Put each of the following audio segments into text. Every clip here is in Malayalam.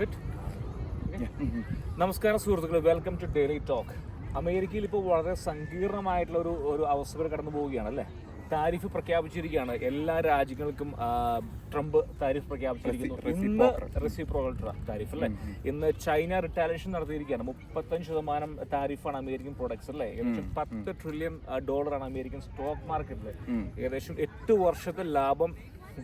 ഗുഡ്. നമസ്കാരം സുഹൃത്തുക്കളെ വെൽക്കം ടു ഡെയിലി ടോക്ക് അമേരിക്കയിൽ ഇപ്പോൾ വളരെ സങ്കീർണമായിട്ടുള്ള ഒരു ഒരു അവസ്ഥ കടന്നു പോവുകയാണ് അല്ലേ? താരിഫ് പ്രഖ്യാപിച്ചിരിക്കുകയാണ്. എല്ലാ രാജ്യങ്ങൾക്കും ട്രംപ് താരിഫ് പ്രഖ്യാപിച്ചിരിക്കുന്നു. ഇന്ന് റെസിപ്രോക്കൽ താരിഫ് അല്ലേ? ഇന്ന് ചൈന റിട്ടാലിയേഷൻ നടത്തിയിരിക്കുകയാണ്. മുപ്പത്തഞ്ച് ശതമാനം താരിഫാണ് അമേരിക്കൻ പ്രൊഡക്ട്സ് അല്ലേ? ഏകദേശം പത്ത് ട്രില്യൺ ഡോളറാണ് അമേരിക്കൻ സ്റ്റോക്ക് മാർക്കറ്റിൽ ഏകദേശം എട്ട് വർഷത്തെ ലാഭം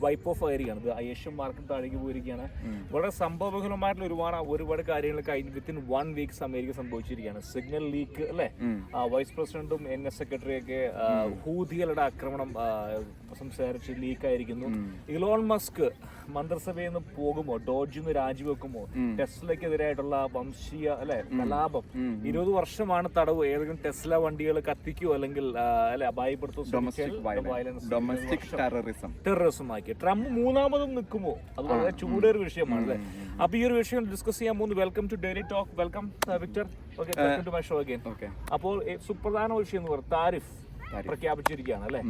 വൈപ്പ് ഓഫ് ആയിരിക്കുകയാണ്. ഇത് ഏഷ്യൻ മാർക്കറ്റ് താഴേക്ക് പോയിരിക്കുകയാണ്. വളരെ സംഭവബഹുലമായിട്ടുള്ള ഒരുപാട് ഒരുപാട് കാര്യങ്ങൾ കഴിഞ്ഞ് വിത്തിൻ വൺ വീക്സ് അമേരിക്ക സംഭവിച്ചിരിക്കുകയാണ്. സിഗ്നൽ ലീക്ക് അല്ലേ? വൈസ് പ്രസിഡന്റും എൻ എസ് സെക്രട്ടറിയൊക്കെ ഹൂതികളുടെ ആക്രമണം സംസാരിച്ച് ലീക്ക് ആയിരിക്കുന്നു. ഇലോൺ മസ്ക് മന്ത്രിസഭയിൽ നിന്ന് പോകുമോ ഡോജിൽ നിന്ന് രാജിവെക്കുമോ ടെസ്ലയ്ക്കെതിരായിട്ടുള്ള വംശീയ അല്ലെ കലാപം. ഇരുപത് വർഷമാണ് തടവ്. ഏതെങ്കിലും ടെസ്ല വണ്ടികൾ കത്തിക്കോ അല്ലെങ്കിൽ അല്ലെ അപായപ്പെടുത്തോ ഡൊമസ്റ്റിക് ടെററിസം ടെററിസം ആക്കി ട്രംപ് മൂന്നാമതും നിൽക്കുമോ? അത് വളരെ ചൂടേറിയ വിഷയമാണ് അല്ലേ അപ്പൊ ഈ ഒരു വിഷയം ഡിസ്കസ് ചെയ്യാൻ പോകുന്നു. Welcome to daily talk welcome Victor okay welcome to my show again അപ്പോൾ സുപ്രധാന വിഷയം എന്ന് പറയുന്നത് താരിഫ് പ്രഖ്യാപിച്ചിരിക്കുകയാണ് അല്ലെ?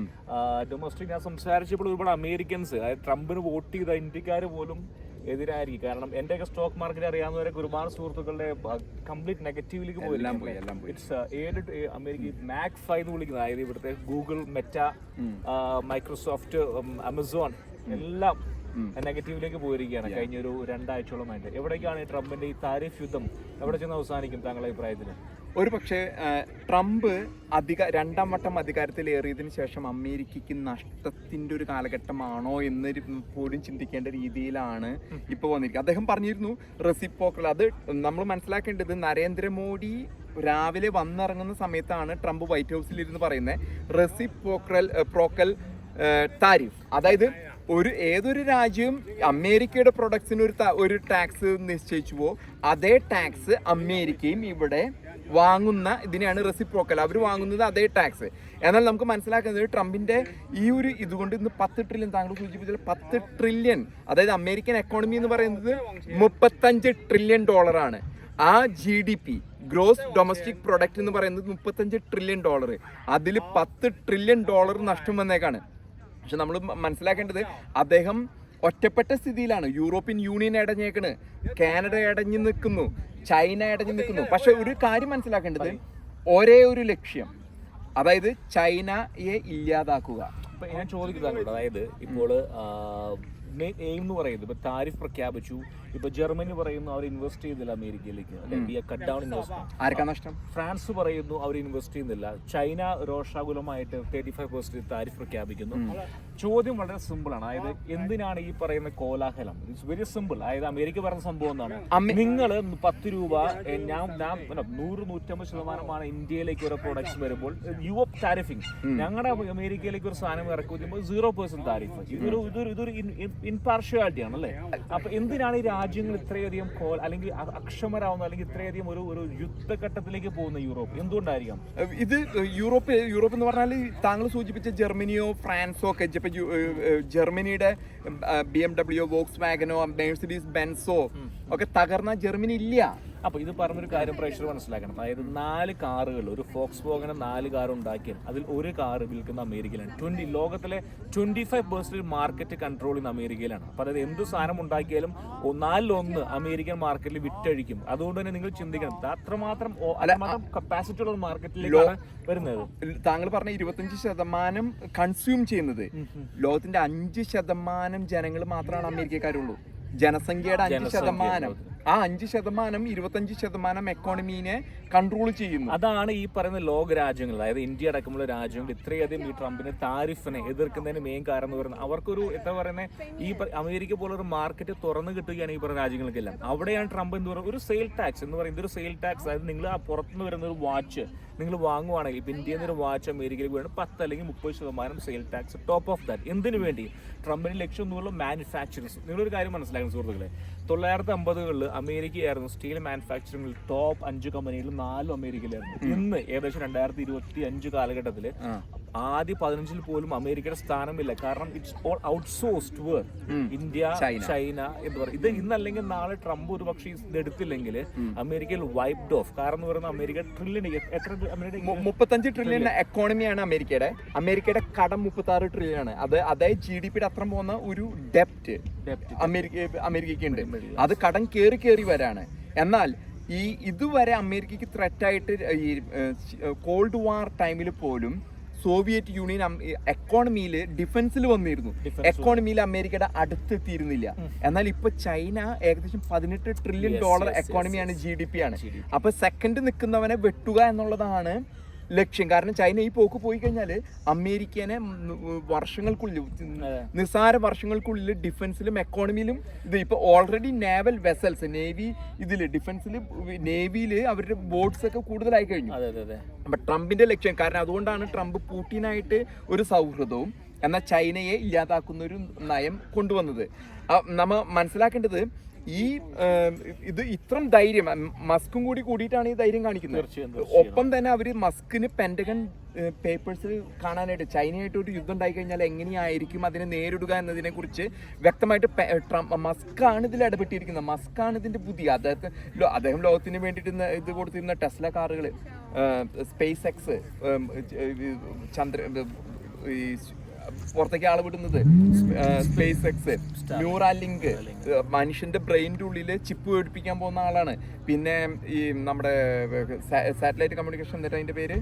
ഡൊമസ്റ്റിക് ഞാൻ സംസാരിച്ചപ്പോൾ ഒരുപാട് അമേരിക്കൻസ് അതായത് ട്രംപിന് വോട്ട് ചെയ്ത ഇന്ത്യക്കാർ പോലും എതിരായിരിക്കും. കാരണം എന്റെയൊക്കെ സ്റ്റോക്ക് മാർക്കറ്റ് അറിയാവുന്നവരൊക്കെ ഒരുപാട് സുഹൃത്തുക്കളുടെ കംപ്ലീറ്റ് നെഗറ്റീവിലേക്ക് എല്ലാം പോയി എല്ലാം പോയി. ഇറ്റ്സ് ഏഴ് അമേരിക്ക മാക് ഫൈവ് എന്ന് വിളിക്കുന്നത് അതായത് ഇവിടുത്തെ ഗൂഗിൾ മെറ്റ മൈക്രോസോഫ്റ്റ് അമസോൺ എല്ലാം നെഗറ്റീവിലേക്ക് പോയിരിക്കുകയാണ് കഴിഞ്ഞ ഒരു രണ്ടാഴ്ചയോളമായിട്ട്. എവിടേക്കാണ് ഈ ട്രംപിന്റെ ഈ താരിഫ് യുദ്ധം? എവിടെ ചെന്ന് അവസാനിക്കും താങ്കളുടെ അഭിപ്രായത്തിൽ ഒരു പക്ഷേ ട്രംപ് അധിക രണ്ടാം വട്ടം അധികാരത്തിലേറിയതിനു ശേഷം അമേരിക്കയ്ക്ക് നഷ്ടത്തിന്റെ ഒരു കാലഘട്ടമാണോ എന്ന് പോലും ചിന്തിക്കേണ്ട രീതിയിലാണ് ഇപ്പോൾ വന്നിരിക്കുന്നത്. അദ്ദേഹം പറഞ്ഞിരുന്നു റെസിപ്പോക്കൽ അത് നമ്മൾ മനസ്സിലാക്കേണ്ടത് നരേന്ദ്രമോദി രാവിലെ വന്നിറങ്ങുന്ന സമയത്താണ് ട്രംപ് വൈറ്റ് ഹൗസിൽ ഇരുന്ന് പറയുന്നത് റെസിപ്പോക്കൽ പ്രോക്കൽ താരിഫ്. അതായത് ഒരു ഏതൊരു രാജ്യവും അമേരിക്കയുടെ പ്രൊഡക്ട്സിന് ഒരു ഒരു ടാക്സ് നിശ്ചയിച്ചുവോ അതേ ടാക്സ് അമേരിക്കയും ഇവിടെ വാങ്ങുന്ന ഇതിനെയാണ് റെസിപ്രോക്കൽ അവർ വാങ്ങുന്നത് അതേ ടാക്സ് എന്നാൽ നമുക്ക് മനസ്സിലാക്കുന്നത് ട്രംപിന്റെ ഈ ഒരു ഇതുകൊണ്ട് ഇന്ന് പത്ത് ട്രില്യൺ താങ്കൾ സൂചിപ്പിച്ചാൽ പത്ത് ട്രില്യൺ അതായത് അമേരിക്കൻ എക്കോണമി എന്ന് പറയുന്നത് മുപ്പത്തഞ്ച് ട്രില്യൺ ഡോളറാണ് ആ G D P gross domestic product എന്ന് പറയുന്നത് മുപ്പത്തഞ്ച് ട്രില്യൺ ഡോളർ അതിൽ പത്ത് ട്രില്യൺ ഡോളർ നഷ്ടം വന്നേക്കാണ്. പക്ഷെ നമ്മൾ മനസ്സിലാക്കേണ്ടത് അദ്ദേഹം ഒറ്റപ്പെട്ട സ്ഥിതിയിലാണ്. യൂറോപ്യൻ യൂണിയൻ ഇടഞ്ഞേക്കണ് കാനഡ ഇടഞ്ഞു നിൽക്കുന്നു. ചൈന ഇടഞ്ഞു നിൽക്കുന്നു. പക്ഷെ ഒരു കാര്യം മനസ്സിലാക്കേണ്ടത് ഒരേ ഒരു ലക്ഷ്യം. അതായത് ചൈനയെ ഇല്ലാതാക്കുക. ഇപ്പൊ ഞാൻ ചോദിക്കുന്നത് അതായത് ഇപ്പോൾ എയിം എന്ന് പറയുന്നത് ഇപ്പൊ താരിഫ് പ്രഖ്യാപിച്ചു. ഇപ്പൊ ജർമ്മനി പറയുന്നു അവർ ഇൻവെസ്റ്റ് ചെയ്യുന്നില്ല അമേരിക്കയിലേക്ക്. കട്ട് ഡൗൺ ഇൻവെസ്റ്റ് നഷ്ടം? ഫ്രാൻസ് പറയുന്നു അവർ ഇൻവെസ്റ്റ് ചെയ്യുന്നില്ല. ചൈന രോഷാകുലമായിട്ട് തേർട്ടി ഫൈവ് പെർസെന്റ് താരിഫ് പ്രഖ്യാപിക്കുന്നു ചോദ്യം വളരെ സിമ്പിൾ ആണ്. അതായത് എന്തിനാണ് ഈ പറയുന്ന കോലാഹലം? ഇറ്റ്സ് വെരി സിമ്പിൾ അതായത് അമേരിക്ക പറഞ്ഞ സംഭവം എന്നാണ് നിങ്ങൾ പത്ത് രൂപ ഞാൻ ഞാൻ നൂറ് നൂറ്റമ്പത് ശതമാനമാണ് ഇന്ത്യയിലേക്ക് ഓരോ പ്രോഡക്ട്സ് വരുമ്പോൾ. യു എഫ് താരിഫിങ് ഞങ്ങളുടെ അമേരിക്കയിലേക്ക് ഒരു സാധനം ഇറക്കി വരുമ്പോൾ സീറോ പെർസെന്റ് താരിഫ് ഇതൊരു ഇതൊരു ഇതൊരു ഇൻപാർഷ്യാലിറ്റി ആണ് അല്ലേ അപ്പൊ എന്തിനാണ് ഈ രാജ്യങ്ങൾ ഇത്രയധികം കോൽ അല്ലെങ്കിൽ അക്ഷമരാവുന്ന അല്ലെങ്കിൽ ഇത്രയധികം ഒരു ഒരു യുദ്ധഘട്ടത്തിലേക്ക് പോകുന്ന യൂറോപ്പ്? എന്തുകൊണ്ടായിരിക്കാം? ഇത് യൂറോപ്പ് യൂറോപ്പ് എന്ന് പറഞ്ഞാൽ താങ്കൾ സൂചിപ്പിച്ച ജർമ്മനിയോ ഫ്രാൻസോ ഒക്കെ ഇപ്പൊ ജർമ്മനിയുടെ ബി എം ഡബ്ല്യു വോക്സ് വാഗനോ മെഴ്സിഡീസ് ബെൻസോ ഒക്കെ തകർന്ന ജർമ്മനി ഇല്ല. അപ്പൊ ഇത് പറഞ്ഞൊരു കാര്യം പ്രേക്ഷകർ മനസ്സിലാക്കണം. അതായത് നാല് കാറുകൾ ഒരു ഫോക്സ് വോഗന് നാല് കാർ ഉണ്ടാക്കിയാൽ അതിൽ ഒരു കാർ വിൽക്കുന്ന അമേരിക്കയിലാണ്. ട്വന്റി ലോകത്തിലെ twenty five percent market control ചെയ്യുന്ന അമേരിക്കയിലാണ്. അപ്പൊ അതായത് എന്ത് സാധനം ഉണ്ടാക്കിയാലും നാലിലൊന്ന് അമേരിക്കൻ മാർക്കറ്റിൽ വിറ്റഴിക്കും. അതുകൊണ്ട് തന്നെ നിങ്ങൾ ചിന്തിക്കണം. അത്രമാത്രം കപ്പാസിറ്റി ഉള്ള മാർക്കറ്റിലേക്കാണ് വരുന്നത്. താങ്കൾ പറഞ്ഞ ഇരുപത്തഞ്ച് ശതമാനം കൺസ്യൂം ചെയ്യുന്നത്. ലോകത്തിന്റെ അഞ്ച് ശതമാനം ജനങ്ങൾ മാത്രമാണ് അമേരിക്കക്കാരുള്ളൂ. ജനസംഖ്യയുടെ അഞ്ച് ശതമാനം. ആ അഞ്ച് ശതമാനം ഇരുപത്തഞ്ച് ശതമാനം എക്കോണമീനെ കൺട്രോൾ ചെയ്യുന്നു. അതാണ് ഈ പറയുന്ന ലോക രാജ്യങ്ങൾ അതായത് ഇന്ത്യ അടക്കമുള്ള രാജ്യങ്ങൾ ഇത്രയധികം ഈ ട്രംപിന്റെ താരിഫിനെ എതിർക്കുന്നതിന് മെയിൻ കാരണം എന്ന് പറയുന്നത്. അവർക്കൊരു എന്താ പറയുന്നത് ഈ അമേരിക്ക പോലൊരു മാർക്കറ്റ് തുറന്നു കിട്ടുകയാണ് ഈ പറയുന്ന രാജ്യങ്ങൾക്കെല്ലാം. അവിടെയാണ് ട്രംപ് എന്ന് പറയുന്നത്? ഒരു സെയിൽ ടാക്സ് എന്ന് പറയുന്നത്. ഒരു സെയിൽ ടാക്സ് അതായത് നിങ്ങൾ ആ പുറത്തുനിന്ന് വരുന്ന ഒരു വാച്ച് നിങ്ങൾ വാങ്ങുവാണെങ്കിൽ ഇപ്പം ഇന്ത്യയിൽ നിന്ന് ഒരു വാച്ച് അമേരിക്കയിൽ വേണം പത്ത് അല്ലെങ്കിൽ മുപ്പത് ശതമാനം sale tax top of that എന്തിനു വേണ്ടി? ട്രംപിന് ലക്ഷ്യം എന്നുള്ള മാനുഫാക്ചറേഴ്സ് നിങ്ങളൊരു കാര്യം മനസ്സിലാക്കണം സുഹൃത്തുക്കളെ. തൊള്ളായിരത്തി അമ്പതുകളിൽ അമേരിക്കയായിരുന്നു സ്റ്റീൽ മാനുഫാക്ചറിംഗിൽ ടോപ്പ് അഞ്ച് കമ്പനികളിൽ നാലും അമേരിക്കയിലായിരുന്നു. ഇന്ന് ഏകദേശം രണ്ടായിരത്തി ഇരുപത്തി അഞ്ച് കാലഘട്ടത്തിൽ ആദ്യ പതിനഞ്ചിൽ പോലും അമേരിക്കയുടെ സ്ഥാനമില്ല. കാരണം it's all outsourced work India China. എന്ന് പറയും. ഇത് ഇന്നല്ലെങ്കിൽ നാളെ ട്രംപ് ഒരു പക്ഷേ ഇത് എടുത്തില്ലെങ്കിൽ അമേരിക്കയിൽ വൈപ്ഡ് ഓഫ് കാരണം എന്ന് പറയുന്നത് അമേരിക്ക ട്രില്യൺ എത്ര മുപ്പത്തഞ്ച് ട്രില്യൺ എക്കോണമിയാണ് അമേരിക്കയുടെ. അമേരിക്കയുടെ കടം മുപ്പത്തി ആറ് ട്രില്യൺ ആണ്. അത് അതായത് ജി ഡി പിയുടെ അത്രം പോകുന്ന ഒരു ഡെപ്റ്റ് അമേരിക്ക അമേരിക്കയ്ക്ക് ഉണ്ട്. അത് കടം കയറി കയറി വരാണ്. എന്നാൽ ഈ ഇതുവരെ അമേരിക്കയ്ക്ക് ത്രെറ്റായിട്ട് ഈ കോൾഡ് വാർ ടൈമിൽ പോലും സോവിയറ്റ് യൂണിയൻ എക്കോണമിയിൽ ഡിഫൻസിൽ വന്നിരുന്നു. എക്കോണമിയിൽ അമേരിക്കയുടെ അടുത്തെത്തിയിരുന്നില്ല. എന്നാൽ ഇപ്പൊ ചൈന ഏകദേശം പതിനെട്ട് ട്രില്യൺ ഡോളർ എക്കോണമിയാണ് ജി ഡി പി ആണ്. അപ്പൊ സെക്കൻഡ് നിൽക്കുന്നവനെ വെട്ടുക എന്നുള്ളതാണ് ലക്ഷ്യം. കാരണം ചൈന ഈ പോക്ക് പോയി കഴിഞ്ഞാൽ അമേരിക്കനെ വർഷങ്ങൾക്കുള്ളിൽ നിസാര നിസ്സാര വർഷങ്ങൾക്കുള്ളിൽ ഡിഫൻസിലും എക്കോണമിയിലും ഇത് ഇപ്പൊ ഓൾറെഡി നേവൽ വെസൽസ് നേവി ഇതിൽ ഡിഫൻസിൽ നേവിയിൽ അവരുടെ ബോട്ട്സ് ഒക്കെ കൂടുതലായി കഴിഞ്ഞു. അതെ അതെ അതെ. അപ്പൊ ട്രംപിന്റെ ലക്ഷ്യം. കാരണം അതുകൊണ്ടാണ് ട്രംപ് പൂട്ടിനായിട്ട് ഒരു സൗഹൃദവും എന്നാൽ ചൈനയെ ഇല്ലാതാക്കുന്ന ഒരു നയം കൊണ്ടുവന്നത്. നമ്മൾ നമ്മ മനസ്സിലാക്കേണ്ടത് ഈ ഇത് ഇത്രം ധൈര്യം മസ്കും കൂടി കൂടിയിട്ടാണ് ഈ ധൈര്യം കാണിക്കുന്നത്. ഒപ്പം തന്നെ അവർ മസ്കിന് പെന്റഗൺ പേപ്പേഴ്സ് കാണാനായിട്ട് ചൈനയായിട്ട് ഒരു യുദ്ധം ഉണ്ടായി കഴിഞ്ഞാൽ എങ്ങനെയായിരിക്കും അതിനെ നേരിടുക എന്നതിനെ കുറിച്ച് വ്യക്തമായിട്ട് മസ്ക് ആണ് ഇതിൽ ഇടപെട്ടിരിക്കുന്നത്. മസ്കാണ് ഇതിന്റെ ബുദ്ധി. അദ്ദേഹത്തെ അദ്ദേഹം ലോകത്തിന് വേണ്ടിയിട്ട് ഇത് കൊടുത്തിരുന്ന ടെസ്ല കാറുകൾ സ്പേസ് എക്സ് ചന്ദ്ര ഈ പുറത്തേക്ക് ആൾ വിടുന്നത്. സ്പേസ് എക്സ് ന്യൂറാലിങ്ക് മനുഷ്യന്റെ ബ്രെയിനിന്റെ ഉള്ളിൽ ചിപ്പ് പേടിപ്പിക്കാൻ പോകുന്ന ആളാണ്. പിന്നെ ഈ നമ്മുടെ സാറ്റലൈറ്റ് കമ്മ്യൂണിക്കേഷൻ എന്നിട്ട് അതിന്റെ പേര്?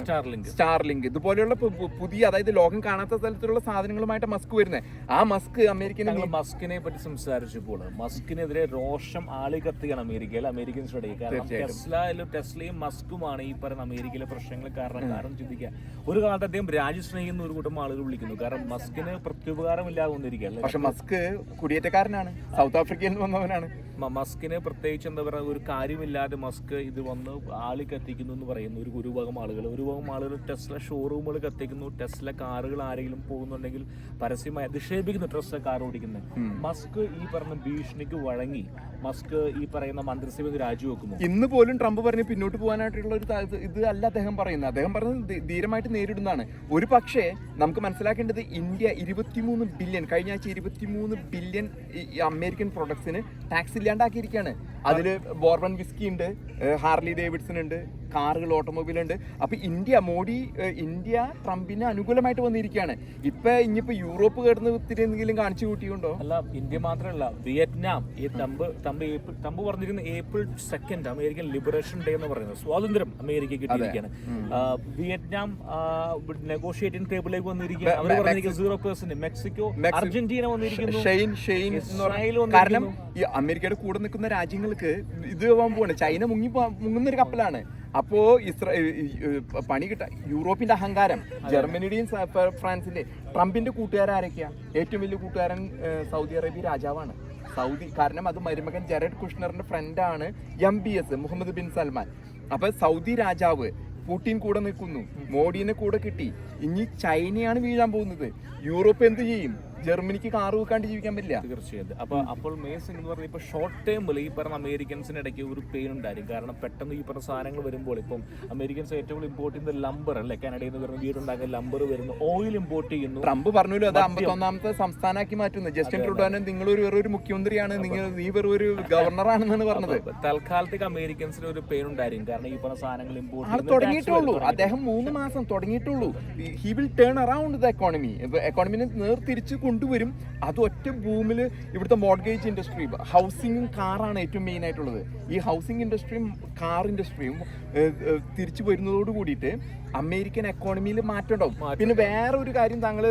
സ്റ്റാർലിങ്ക്. സ്റ്റാർലിങ്ക്. ഇതുപോലെയുള്ള പുതിയ അതായത് ലോകം കാണാത്ത തരത്തിലുള്ള സാധനങ്ങളുമായിട്ട് മസ്ക് വരുന്നത്. ആ മസ്ക് അമേരിക്കൻ മസ്കിനെ പറ്റി സംസാരിച്ചപ്പോൾ മസ്കിനെതിരെ രോഷം ആളി കത്തുകയാണ് അമേരിക്കയിൽ അമേരിക്കൻ ഇടയിൽ കാരണം. ടെസ്ലയിലും ടെസ്ലയും മസ്കുമാണ് ഈ പറയുന്ന അമേരിക്കയിലെ പ്രശ്നങ്ങൾ കാരണം കാരണം ചിന്തിക്കുക. ഒരു കാലത്ത് അദ്ദേഹം രാജ്യസ്നേഹി എന്ന് ഒരു കൂട്ടം ആളുകൾ വിളിക്കുന്നു. കാരണം മസ്കിന് പ്രത്യുപകാരമില്ലാതെ വന്നിരിക്കുകയല്ലേ പക്ഷെ മസ്ക് കുടിയേറ്റക്കാരനാണ്. സൗത്ത് ആഫ്രിക്കയിൽ നിന്ന് വന്നവനാണ് മസ്കിന് പ്രത്യേകിച്ച് എന്താ പറയുക ഒരു കാര്യമില്ലാതെ മസ്ക് ഇത് വന്ന് ആളി കത്തിക്കുന്നു എന്ന് പറയുന്ന ഒരു ഗുരുഭാഗം ഭാഗം ആളുകൾ ഒരു ഭാഗം ആളുകൾ ടെസ്ല ഷോറൂമുകൾ കത്തിക്കുന്നു. ടെസ്ല കാറുകൾ ആരെങ്കിലും പോകുന്നുണ്ടെങ്കിൽ പരസ്യമായി അധിക്ഷേപിക്കുന്നു ടെസ്ല കാർ ഓടിക്കുന്നത് മസ്ക് ഈ പറഞ്ഞ ഭീഷണിക്ക് വഴങ്ങി. മസ്ക് ഈ പറയുന്ന മന്ത്രിസഭ രാജിവെക്കുന്നു. ഇന്ന് പോലും ട്രംപ് പറഞ്ഞ് പിന്നോട്ട് പോകാനായിട്ടുള്ള ഒരു ഇത് അല്ല അദ്ദേഹം പറയുന്നത്. അദ്ദേഹം പറഞ്ഞത് ധീ- ധീരമായിട്ട് നേരിടുന്നതാണ്. ഒരു പക്ഷേ നമുക്ക് മനസ്സിലാക്കേണ്ടത് ഇന്ത്യ ഇരുപത്തിമൂന്ന് ബില്യൺ കഴിഞ്ഞ ആഴ്ച ഇരുപത്തിമൂന്ന് ബില്യൺ അമേരിക്കൻ പ്രൊഡക്ട്സിന് ടാക്സ് ഇല്ലാണ്ടാക്കിയിരിക്കുകയാണ്. അതിൽ ബോർബൺ വിസ്കി ഉണ്ട് ഹാർലി ഡേവിഡ്സൺ ഉണ്ട് കാറുകൾ ഓട്ടോമൊബൈൽ ഉണ്ട്. അപ്പൊ ഇന്ത്യ മോഡി ഇന്ത്യ ട്രംപിന് അനുകൂലമായിട്ട് വന്നിരിക്കുകയാണ്. ഇപ്പൊ ഇനിയിപ്പോ യൂറോപ്പ് കിടന്ന് ഒത്തിരി എന്തെങ്കിലും കാണിച്ചു കൂട്ടിയുണ്ടോ അല്ല ഇന്ത്യ മാത്രമല്ല വിയറ്റ്നാം ഈ തമ്പ് തമ്പ് ഏപ്രിൽ തമ്പ് പറഞ്ഞിരുന്ന April second American liberation day എന്ന് പറയുന്നത് സ്വാതന്ത്ര്യം അമേരിക്ക കിട്ടിയിരിക്കുകയാണ്. വിയറ്റ്നാം നെഗോഷിയേറ്റിംഗ് ടേബിളിലേക്ക് വന്നിരിക്കുകയാണ് അവർ പറഞ്ഞിരിക്കുന്നത് സീറോ പെർസെന്റ് മെക്സിക്കോ മെക്സി- അർജന്റീന വന്നിരിക്കുന്നു. ഷെയ്ൻ ഷെയ്ൻ കാരണം ഈ അമേരിക്കയുടെ കൂടെ നിൽക്കുന്ന രാജ്യങ്ങൾക്ക് ഇത് പോവാൻ പോവാണ്. ചൈന മുങ്ങി മുങ്ങുന്ന ഒരു കപ്പലാണ്. അപ്പോ ഇസ്ര പണി കിട്ട. യൂറോപ്പിന്റെ അഹങ്കാരം ജർമ്മനിയുടെയും ഫ്രാൻസിന്റെ ട്രംപിന്റെ കൂട്ടുകാരാരൊക്കെയാ? ഏറ്റവും വലിയ കൂട്ടുകാരൻ സൗദി അറേബ്യ രാജാവാണ്. സൗദി കാരണം അത് മരുമകൻ ജെറഡ് കുഷ്ണറിന്റെ ഫ്രണ്ടാണ് M B S Mohammed bin Salman. അപ്പൊ സൗദി രാജാവ് പുടിൻ കൂടെ നിൽക്കുന്നു മോഡിനെ കൂടെ കിട്ടി. ഇനി ചൈനയാണ് വീഴാൻ പോകുന്നത്. യൂറോപ്പ് എന്ത് ചെയ്യും? ജർമ്മനിക്ക് കാർ വെക്കാണ്ട് ജീവിക്കാൻ പറ്റില്ല. തീർച്ചയായിട്ടും അപ്പൊ അപ്പോൾ മേസിംഗ് എന്ന് പറഞ്ഞ ഇപ്പൊ ഷോർട്ട് ടേമിൽ ഈ പറഞ്ഞ അമേരിക്കൻസിന് ഇടയ്ക്ക് ഒരു പെയിൻ ഉണ്ടായിരിക്കും. കാരണം പെട്ടെന്ന് ഈ പറഞ്ഞ സാധനങ്ങൾ വരുമ്പോൾ ഇപ്പം അമേരിക്കൻസ് ഏറ്റവും ഇമ്പോർട്ട് ചെയ്യുന്ന ലംബർ അല്ലെ? കാനഡയിൽ നിന്ന് വരുന്ന വീടുണ്ടാക്കുന്ന ലംബർ വരുന്നു. ഓയിൽ ഇമ്പോർട്ട് ചെയ്യുന്നു. ട്രംപ് പറഞ്ഞല്ലോ അത് അമ്പത്തൊന്നാമത്തെ സംസ്ഥാനമാക്കി മാറ്റുന്നു. ജസ്റ്റിൻ ട്രൂഡോനെ നിങ്ങൾ ഒരു വെറൊരു മുഖ്യമന്ത്രിയാണ്. നിങ്ങൾ നീ വെറും ഒരു ഗവർണറാണെന്നാണ് പറഞ്ഞത്. തൽക്കാലത്തേക്ക് അമേരിക്കൻസിന് ഒരു പെയിൻ ഉണ്ടായിരിക്കും. കാരണം ഈ പറഞ്ഞ സാധനങ്ങൾ ഇമ്പോർട്ട് തുടങ്ങിയിട്ടുള്ളൂ അദ്ദേഹം മൂന്ന് മാസം തുടങ്ങിയിട്ടുള്ളൂ he will turn around the economy എക്കോണമിനെ നേർതിരിച്ച് കൊണ്ടുവരും. അത് ഒറ്റ ഭൂമിൽ ഇവിടുത്തെ മോഡ്ഗേജ് ഇൻഡസ്ട്രി ഹൗസിങ്ങും കാറാണ് ഏറ്റവും മെയിൻ ആയിട്ടുള്ളത്. ഈ ഹൗസിംഗ് ഇൻഡസ്ട്രിയും കാർ ഇൻഡസ്ട്രിയും തിരിച്ചു വരുന്നതോട് കൂടിയിട്ട് അമേരിക്കൻ എക്കോണമിയിൽ മാറ്റം ഉണ്ടാവും. പിന്നെ വേറെ ഒരു കാര്യം താങ്കൾ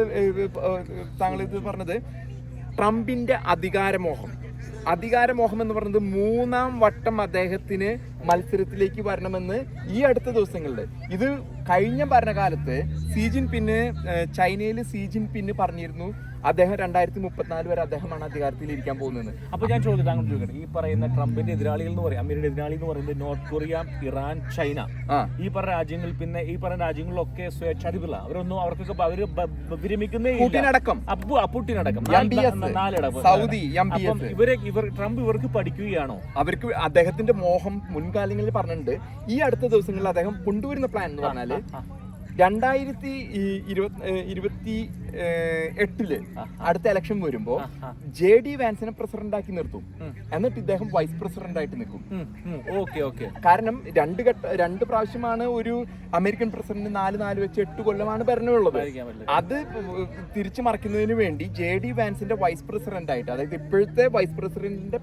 താങ്കൾ ഇത് പറഞ്ഞത് ട്രംപിന്റെ അധികാരമോഹം. അധികാരമോഹം എന്ന് പറയുന്നത് മൂന്നാം വട്ടം അദ്ദേഹത്തിന് മത്സരത്തിലേക്ക് വരണമെന്ന് ഈ അടുത്ത ദിവസങ്ങളിൽ ഇത് കഴിഞ്ഞ ഭരണകാലത്ത് സീജിൻ പിന്നെ ചൈനയിൽ സീജിൻ പിന്നെ പറഞ്ഞിരുന്നു. അദ്ദേഹം രണ്ടായിരത്തി മുപ്പത്തിനാല് വരെ അദ്ദേഹമാണ് അധികാരത്തിൽ ഇരിക്കാൻ പോകുന്നത്. അപ്പോൾ ഞാൻ ചോദിച്ചത് താങ്കൾ ചോദിക്കട്ടെ ഈ പറയുന്ന ട്രംപിന്റെ എതിരാളികൾ എന്ന് പറയും അമേരിക്കയുടെ എതിരാളി എന്ന് പറയുന്നത് നോർത്ത് കൊറിയ ഇറാൻ ചൈന. ഈ പറഞ്ഞ രാജ്യങ്ങൾ പിന്നെ ഈ പറഞ്ഞ രാജ്യങ്ങളിലൊക്കെ സ്വേച്ഛാധിപത അവരൊന്നും അവർക്കൊക്കെ അവർ വിരമിക്കുന്ന അപ്പു സൗദി, ഇവരെ ഇവർ ട്രംപ് ഇവർക്ക് പഠിക്കുകയാണോ? അവർക്ക് അദ്ദേഹത്തിന്റെ മോഹം മുൻകാലങ്ങളിൽ പറഞ്ഞിട്ടുണ്ട്. ഈ അടുത്ത ദിവസങ്ങളിൽ അദ്ദേഹം കൊണ്ടുവരുന്ന പ്ലാൻ എന്ന് പറഞ്ഞാൽ രണ്ടായിരത്തി ഇരുപത്തി ഏ, എട്ടിൽ അടുത്ത ഇലക്ഷൻ വരുമ്പോ ജെ ഡി വാൻസിനെ പ്രസിഡന്റ് ആക്കി നിർത്തും. എന്നിട്ട് ഇദ്ദേഹം വൈസ് പ്രസിഡന്റ് ആയിട്ട് നിൽക്കും. Okay okay. കാരണം രണ്ട് ഘട്ട രണ്ട് പ്രാവശ്യമാണ് ഒരു അമേരിക്കൻ പ്രസിഡന്റ് നാല് നാല് വെച്ച് എട്ട് കൊല്ലമാണ് ഭരണമുള്ളത്. അത് തിരിച്ചു മറിക്കുന്നതിന് വേണ്ടി ജെ ഡി വാൻസിന്റെ വൈസ് പ്രസിഡന്റ് ആയിട്ട് അതായത് ഇപ്പോഴത്തെ വൈസ് പ്രസിഡന്റിന്റെ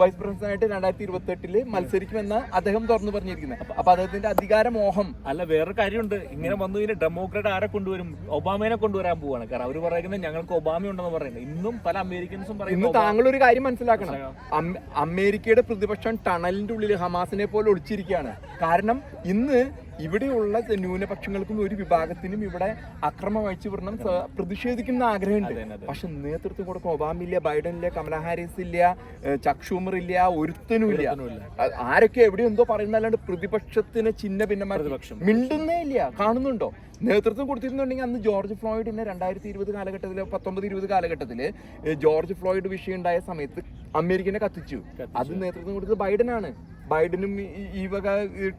വൈസ് പ്രസിഡന്റ് ആയിട്ട് രണ്ടായിരത്തി ഇരുപത്തി എട്ടിൽ മത്സരിക്കുമെന്ന് അദ്ദേഹം തുറന്നു പറഞ്ഞിരിക്കുന്നത് അപ്പൊ അദ്ദേഹത്തിന്റെ അധികാരമോഹം. അല്ല വേറൊരു കാര്യമുണ്ട്. ഇങ്ങനെ വന്നു കഴിഞ്ഞാൽ ഡെമോക്രാറ്റ് ആരെ കൊണ്ടുവരും? ഒബാമേനെ കൊണ്ടുവരാൻ പോവാണ്. കാരണം അവർ പറയുന്നത് ഞങ്ങൾക്ക് ഒബാമ ഉണ്ടെന്ന് പറയുന്നത്. ഇന്നും പല അമേരിക്കൻസും ഇന്ന് പറയുന്നു താങ്കൾ ഒരു കാര്യം മനസ്സിലാക്കണം. അമേരിക്കയുടെ പ്രതിപക്ഷം ടണലിന്റെ ഉള്ളിൽ ഹമാസിനെ പോലെ ഒളിച്ചിരിക്കുകയാണ്. കാരണം ഇന്ന് ഇവിടെയുള്ള ന്യൂനപക്ഷങ്ങൾക്കും ഒരു വിഭാഗത്തിനും ഇവിടെ അക്രമം വരണം പ്രതിഷേധിക്കുന്ന ആഗ്രഹമുണ്ട്. പക്ഷെ നേതൃത്വം കൊടുക്കാൻ ഒബാമ ഇല്ല ബൈഡൻ ഇല്ല കമല ഹാരിസ് ഇല്ല ചക്ഷൂമർ ഇല്ല ഒരുത്തനും ഇല്ല. ആരൊക്കെ എവിടെ എന്തോ പറയുന്നല്ലാണ്ട് പ്രതിപക്ഷത്തിന് ചിഹ്ന പ്രതിപക്ഷം. മിണ്ടുന്നേ ഇല്ല. കാണുന്നുണ്ടോ? നേതൃത്വം കൊടുത്തിരുന്നുണ്ടെങ്കിൽ അന്ന് ജോർജ് ഫ്ലോയിഡിനെ രണ്ടായിരത്തി ഇരുപത് കാലഘട്ടത്തിൽ പത്തൊമ്പത് ഇരുപത് കാലഘട്ടത്തിൽ ജോർജ് ഫ്ലോയിഡ് വിഷയം ഉണ്ടായ സമയത്ത് അമേരിക്കനെ കത്തിച്ചു. അത് നേതൃത്വം കൊടുത്തത് ബൈഡനാണ്. ബൈഡനും ഈ- വക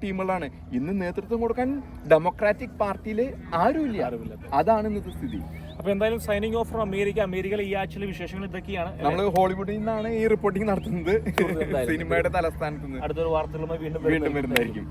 ടീമുകളാണ്. ഇന്ന് നേതൃത്വം കൊടുക്കാൻ ഡെമോക്രാറ്റിക് പാർട്ടിയിൽ ആരുമില്ല. അറിവില്ല അതാണ് ഇന്നത്തെ സ്ഥിതി. അപ്പൊ എന്തായാലും സൈനിങ് ഓഫ് ഫ്രം അമേരിക്ക അമേരിക്കയിലെ ഈ ആഴ്ചയിലെ വിശേഷങ്ങൾ ഇതൊക്കെയാണ്. നമ്മൾ ഹോളിവുഡിൽ നിന്നാണ് ഈ റിപ്പോർട്ടിംഗ് നടത്തുന്നത്. സിനിമയുടെ തലസ്ഥാനത്ത് നിന്ന് അടുത്തൊരു വാർത്തകളുമായി വീണ്ടും വീണ്ടും വരുന്നതായിരിക്കും.